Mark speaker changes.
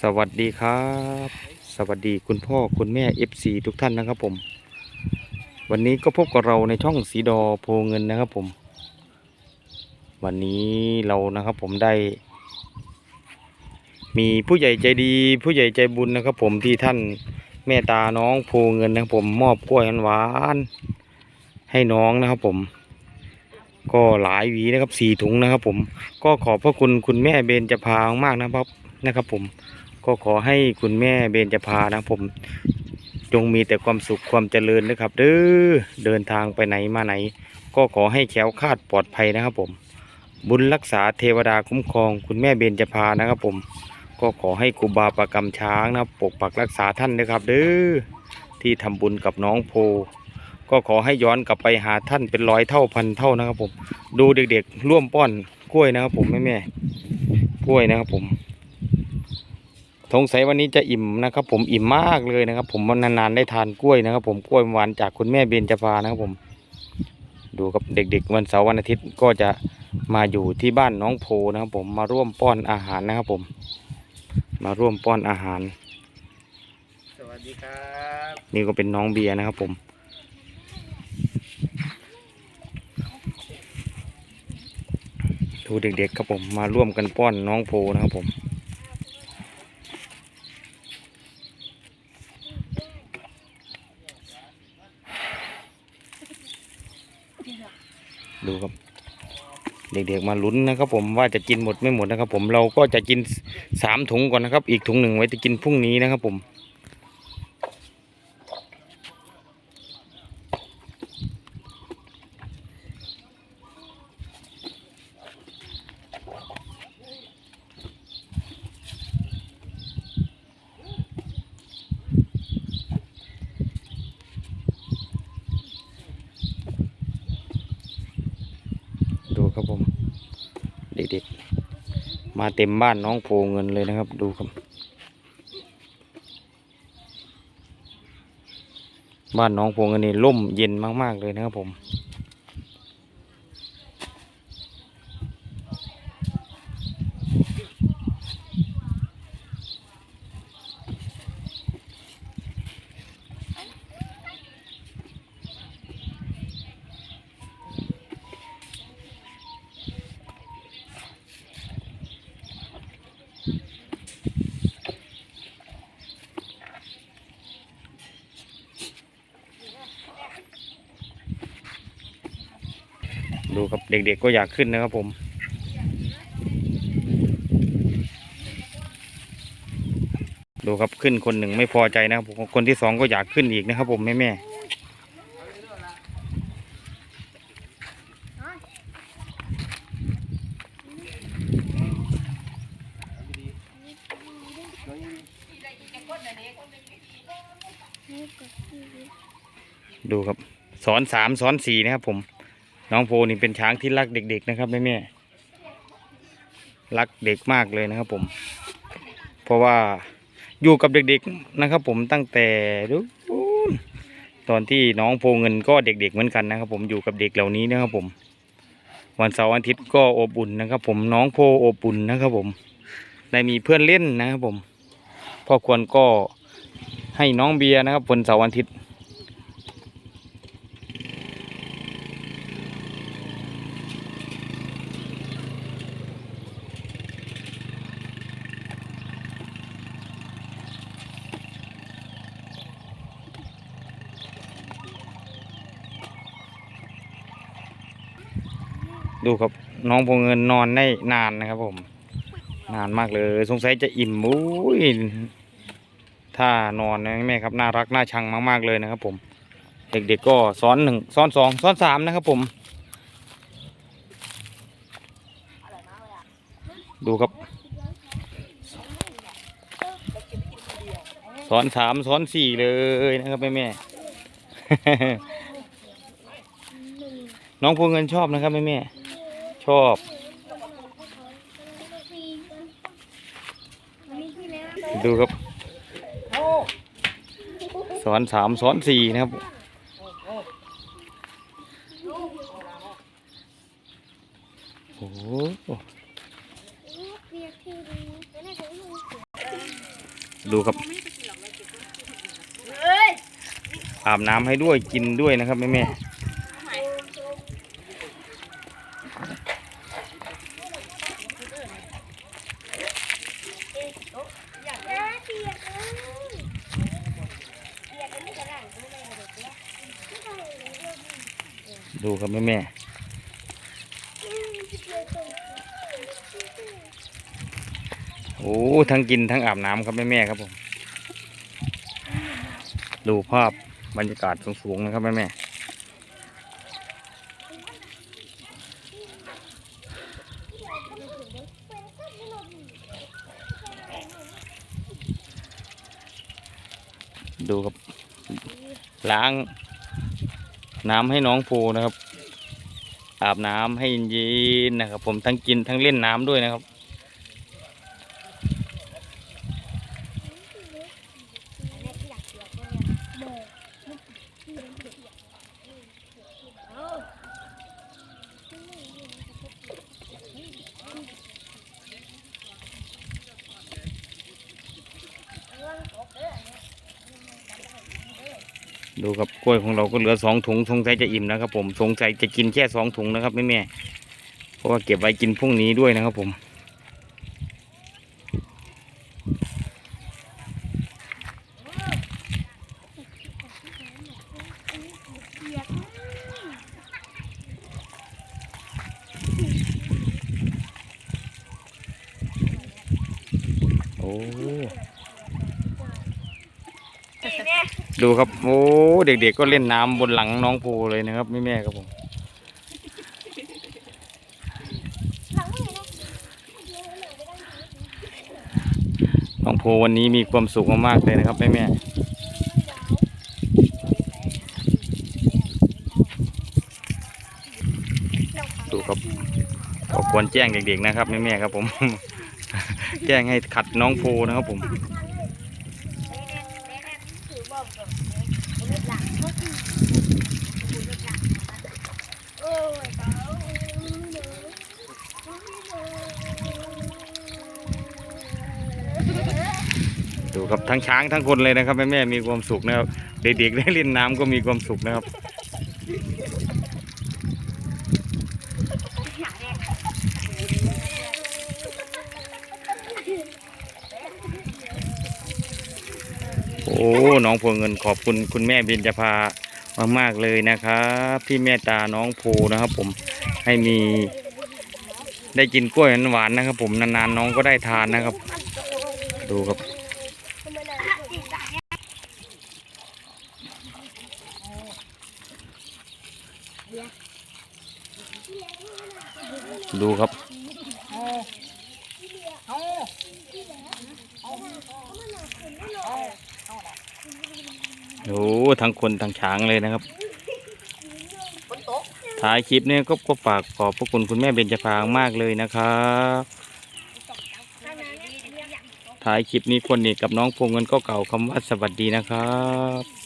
Speaker 1: สวัสดีครับ สวัสดีคุณพ่อคุณแม่ FC ทุกท่านนะครับผม วันนี้ก็พบกับเราในช่องสีดอโพเงินนะครับผม วันนี้เรานะครับผมได้ มีผู้ใหญ่ใจดีผู้ใหญ่ใจบุญนะครับ ผมที่ท่านเมตตาน้องโพเงินนะครับผมมอบกล้วยหวานให้น้องนะครับผม ก็หลายหวีนะครับสี่ถุงนะครับ ผมก็ขอบพระคุณคุณแม่เบญจะพามากนะครับนะครับ ผมก็ขอให้คุณแม่เบญจะพานะครับผมจงมีแต่ความสุขความเจริญนะครับเด้อเดินทางไปไหนมาไหน ก็ขอให้แขวคาดปลอดภัยนะครับ ผม บุญรักษาเทวดาคุ้มครอง คุณแม่เบญจะพานะครับ ผม ก็ขอให้ครูบาประกำช้างนะปกปักรักษาท่านนะครับ เด้อที่ทำบุญกับน้องโพ ก็ขอให้ย้อนกลับไปหาท่านเป็นร้อยเท่าพันเท่านะครับ ผม ดูเด็กๆ ร่วมป้อนกล้วยนะครับ ผมแม่แม่ๆกล้วยนะครับ ผมสงสัยวันนี้จะอิ่มนะครับ ผมอิ่มมากเลยนะครับ ผมวันนานๆได้ทานกล้วยนะครับ ผมกล้วยหวานจากคุณแม่เบญจพานะครับ ผม ดูกับเด็ก ๆ วันเสาร์วันอาทิตย์ก็จะมาอยู่ที่บ้านน้องโพนะครับ ผมมาร่วมป้อนอาหารนะครับ ผม มาร่วมป้อนอาหาร
Speaker 2: สวัสดีครับ
Speaker 1: นี่ก็เป็นน้องเบียร์นะครับ ผม ดูเด็กๆครับผมมาร่วมกันป้อนน้องโพนะครับผมดูครับ เด็กๆมาลุ้นนะครับ ผมว่าจะกินหมดไม่หมดนะครับ ผมเราก็จะกินสามถุงก่อนนะครับ อีกถุงหนึ่งไว้จะกินพรุ่งนี้นะครับผม ดูครับผม เด็กๆ มาเต็มบ้านน้องโพเงินเลยนะครับ ดูครับ บ้านน้องโพเงินนี่ร่มเย็นมากๆเลยนะครับผม เด็กๆก็อยากขึ้นนะครับผมดูครับขึ้นคนหนึ่งไม่พอใจนะครับผมคนที่สองก็อยากขึ้นอีกนะครับผมแม่แม่ดูครับสอนสามสอนสี่นะครับผม น้องโพนี่เป็นช้างที่รักเด็ก ๆ นะครับแม่แม่รักเด็กมากเลยนะครับ ผม เพราะว่าอยู่กับเด็ก ๆนะครับ ผมตั้งแต่ดูตอนที่น้องโพเงินก็เด็ก ๆ เหมือนกันนะครับ ผมอยู่กับเด็กเหล่านี้นะครับ ผม วันเสาร์อาทิตย์ก็อบอุ่นนะครับ ผมน้องโพอบอุ่นนะครับ ผมได้มีเพื่อนเล่นนะครับ ผมพ่อควรก็ให้น้องเบียร์นะครับวันเสาร์อาทิตย์ ดูครับน้องพงเงินนอนได้นานนะครับผม นานมากเลยสงสัยจะอิ่มอุ้ยถ้านอนนะแม่ครับน่ารักน่าชังมากๆเลยนะครับ ผม เด็กๆก็ซ้อนหนึ่งซ้อนสองซ้อนสามนะครับ ผม ดูครับซ้อนสามซ้อนสี่เลยนะครับแม่แม่น้องพวงเงินชอบนะครับแม่แม่ ชอบ ดูครับ สอนสามสอนสี่นะครับ โอ้โหดูครับ อาบน้ำให้ด้วยกินด้วยนะครับแม่แม่
Speaker 3: อยากได้เปียกเลยเปียกอันนี้กระด้างก็ไม่ได้เลยเปียก
Speaker 1: ดูครับแม่แม่โอ้ทั้งกินทั้งอาบน้ำครับแม่แม่ครับผมดูภาพบรรยากาศสูงๆนะครับแม่แม่ดูครับล้าง น้ำให้น้องภูนะครับ อาบน้ำให้เย็นๆนะครับ ผมทั้งกินทั้งเล่นน้ำด้วยนะครับ ดูครับกล้วยของเราก็เหลือสองถุงสงสัยจะอิ่มนะครับ ผมสงสัยจะกินแค่สองถุงนะครับแม่แม่เพราะว่าเก็บไว้กินพรุ่งนี้ด้วยนะครับ ผมโอ้ ดูครับโอ้เด็กๆก็เล่นน้ำบนหลังน้องภูเลยนะครับแม่แม่ๆครับผมน้องภูวันนี้มีความสุขมากๆเลยนะครับแม่แม่ๆดูครับก็ควรแจ้งเด็กๆนะครับแม่แม่ๆครับผม แจ้งให้ขัดน้องภูนะครับผม ดูครับทั้งช้างทั้งคนเลยนะครับแม่แม่มีความสุขนะครับเด็กๆได้เล่นน้ำก็มีความสุขนะครับ น้องพเงินขอบคุณคุณแม่เบญจภามากๆเลยนะครับที่เมตตาน้องภูนะครับ ผมให้มีได้กินกล้วยหวานนะครับ ผมนานๆน้องก็ได้ทานนะครับ ดูครับดูครับ โอ้ทั้งคนทั้งช้างเลยนะครับ ท้ายคลิปนี้ก็ก็ฝากขอบพระคุณคุณแม่เบญจพางมากเลยนะครับท้ายคลิปนี้คนนี้กับน้องพงเงินก็เก่าคำว่าสวัสดีนะครับ